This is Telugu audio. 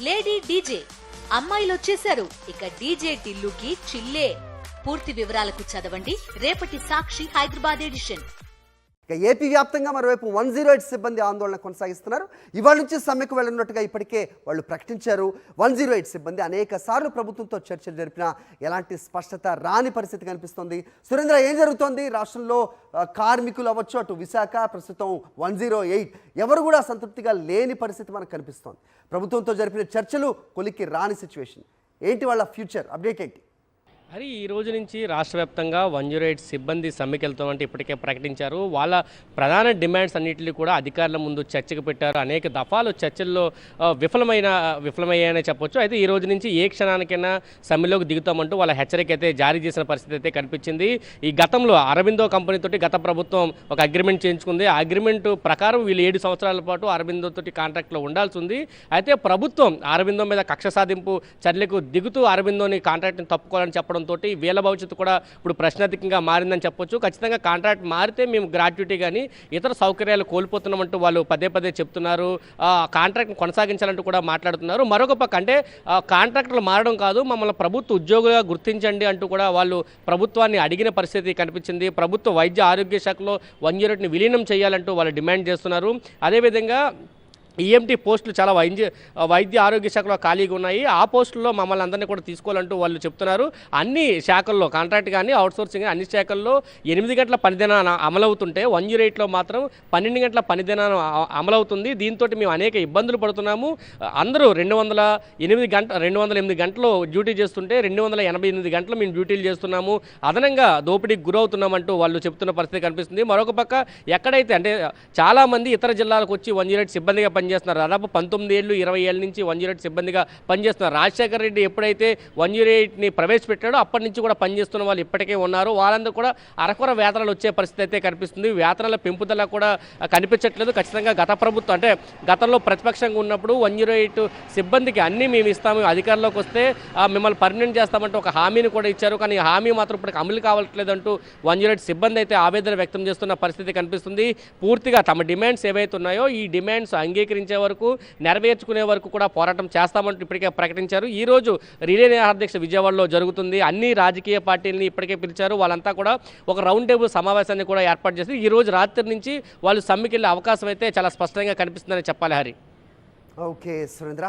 Lady DJ. అమ్మాయిలు వచ్చేశారు. ఇక డీజే టిల్లుకి చిల్లే. పూర్తి వివరాలకు చదవండి. రేపటి సాక్షి హైదరాబాద్ ఎడిషన్. ఇక ఏపీ వ్యాప్తంగా మరోవైపు వన్ జీరో ఎయిట్ సిబ్బంది ఆందోళన కొనసాగిస్తున్నారు. ఇవాళ నుంచి సమ్మెకు వెళ్ళనున్నట్టుగా ఇప్పటికే వాళ్ళు ప్రకటించారు. వన్ జీరో ఎయిట్ సిబ్బంది అనేక సార్లు ప్రభుత్వంతో చర్చలు జరిపినా ఎలాంటి స్పష్టత రాని పరిస్థితి కనిపిస్తోంది. సురేంద్ర ఏం జరుగుతోంది? రాష్ట్రంలో కార్మికులు అవ్వచ్చు అటు విశాఖ ప్రస్తుతం వన్ జీరో ఎయిట్. ఎవరు కూడా సంతృప్తిగా లేని పరిస్థితి మనకు కనిపిస్తోంది. ప్రభుత్వంతో జరిపిన చర్చలు కొలిక్కి రాని సిచ్యువేషన్ ఏంటి వాళ్ళ ఫ్యూచర్? అప్డేట్ ఏంటి? హరి ఈ రోజు నుంచి రాష్ట్ర వ్యాప్తంగా వన్ జీరో ఎయిట్ సిబ్బంది సమ్మెకి వెళ్తామంటే ఇప్పటికే ప్రకటించారు. వాళ్ళ ప్రధాన డిమాండ్స్ అన్నింటినీ కూడా అధికారుల ముందు చర్చకు పెట్టారు. అనేక దఫాలు చర్చల్లో విఫలమైన విఫలమయ్యాయని చెప్పొచ్చు. అయితే ఈ రోజు నుంచి ఏ క్షణానికైనా సమ్మెలోకి దిగుతామంటూ వాళ్ళ హెచ్చరిక అయితే జారీ చేసిన పరిస్థితి అయితే కనిపించింది. ఈ గతంలో అరబిందో కంపెనీతోటి గత ప్రభుత్వం ఒక అగ్రిమెంట్ చేయించుకుంది. ఆ అగ్రిమెంట్ ప్రకారం వీళ్ళు ఏడు సంవత్సరాల పాటు అరబిందో తోటి కాంట్రాక్ట్లో ఉండాల్సి ఉంది అయితే ప్రభుత్వం అరబిందో మీద కక్ష సాధింపు చర్యలకు దిగుతూ అరబిందోని కాంట్రాక్ట్ని తప్పుకోవాలని చెప్పడం రావడంతో వీళ్ళ భవిష్యత్తు కూడా ఇప్పుడు ప్రశ్నార్థకంగా మారిందని చెప్పొచ్చు. ఖచ్చితంగా కాంట్రాక్ట్ మారితే మేము గ్రాట్యుటీ కానీ ఇతర సౌకర్యాలు కోల్పోతున్నామంటూ వాళ్ళు పదే పదే చెప్తున్నారు. ఆ కాంట్రాక్ట్ని కొనసాగించాలంటూ కూడా మాట్లాడుతున్నారు. మరొక పక్క అంటే కాంట్రాక్టులు మారడం కాదు మమ్మల్ని ప్రభుత్వ ఉద్యోగులుగా గుర్తించండి అంటూ కూడా వాళ్ళు ప్రభుత్వాన్ని అడిగిన పరిస్థితి కనిపించింది. ప్రభుత్వ వైద్య ఆరోగ్య శాఖలో వన్ యూనిట్ని విలీనం చేయాలంటూ వాళ్ళు డిమాండ్ చేస్తున్నారు. అదేవిధంగా ఈఎంటీ పోస్టులు చాలా వైద్య వైద్య ఆరోగ్య శాఖలో ఖాళీగా ఉన్నాయి. ఆ పోస్టుల్లో మమ్మల్ని అందరినీ కూడా తీసుకోవాలంటూ వాళ్ళు చెప్తున్నారు. అన్ని శాఖల్లో కాంట్రాక్ట్ కానీ అవుట్సోర్సింగ్ అన్ని శాఖల్లో ఎనిమిది గంటల పనిదినాన అమలవుతుంటే వన్ జీరో ఎయిట్లో మాత్రం పన్నెండు గంటల పనిదినాన అమలవుతుంది. దీంతో మేము అనేక ఇబ్బందులు పడుతున్నాము. అందరూ రెండు వందల ఎనిమిది గంట రెండు వందల ఎనిమిది గంటలు డ్యూటీ చేస్తుంటే రెండు వందల ఎనభై ఎనిమిది గంటలు మేము డ్యూటీలు చేస్తున్నాము. అదనంగా దోపిడీకి గురవుతున్నామంటూ వాళ్ళు చెప్తున్న పరిస్థితి కనిపిస్తుంది. మరొక పక్క ఎక్కడైతే అంటే చాలామంది ఇతర జిల్లాలకు వచ్చి వన్ జీరో ఎయిట్ సిబ్బందిగా పనిచేస్తున్నారు. దాదాపు పంతొమ్మిది ఏళ్ళు ఇరవై ఏళ్ళ నుంచి వన్ జీరో ఎయిట్ సిబ్బందిగా పనిచేస్తున్నారు. రాజశేఖర రెడ్డి ఎప్పుడైతే వన్ జీరో ఎయిట్ని ప్రవేశపెట్టాడో అప్పటి నుంచి కూడా పనిచేస్తున్న వాళ్ళు ఇప్పటికే ఉన్నారు. వాళ్ళందరూ కూడా అరకొర వేతనాలు వచ్చే పరిస్థితి అయితే కనిపిస్తుంది. వేతనాల పెంపుదల కూడా కనిపించట్లేదు. ఖచ్చితంగా గత ప్రభుత్వం అంటే గతంలో ప్రతిపక్షంగా ఉన్నప్పుడు వన్ జీరో ఎయిట్ సిబ్బందికి అన్నీ మేము ఇస్తాము. అధికారంలోకి వస్తే మిమ్మల్ని పర్మనెంట్ చేస్తామంటే ఒక హామీని కూడా ఇచ్చారు. కానీ హామీ మాత్రం ఇప్పటికి అమలు కావట్లేదంటూ వన్ జీరో ఎయిట్ సిబ్బంది అయితే ఆవేదన వ్యక్తం చేస్తున్న పరిస్థితి కనిపిస్తుంది. పూర్తిగా తమ డిమాండ్స్ ఏవైతే ఉన్నాయో ఈ డిమాండ్స్ అంగీకరించే వరకు నెరవేర్చుకునే వరకు కూడా పోరాటం చేస్తామంటూ ఇప్పటికే ప్రకటించారు. ఈ రోజు రిలే అధ్యక్ష విజయవాడలో జరుగుతుంది. అన్ని రాజకీయ పార్టీలని ఇప్పటికే పిలిచారు. వాళ్ళంతా కూడా ఒక రౌండ్ టేబుల్ సమావేశాన్ని కూడా ఏర్పాటు చేసి ఈ రోజు రాత్రి నుంచి వాళ్ళు సమ్మెకెళ్ళే అవకాశం అయితే చాలా స్పష్టంగా కనిపిస్తుందని చెప్పాలి హరి. ఓకే సురేంద్ర.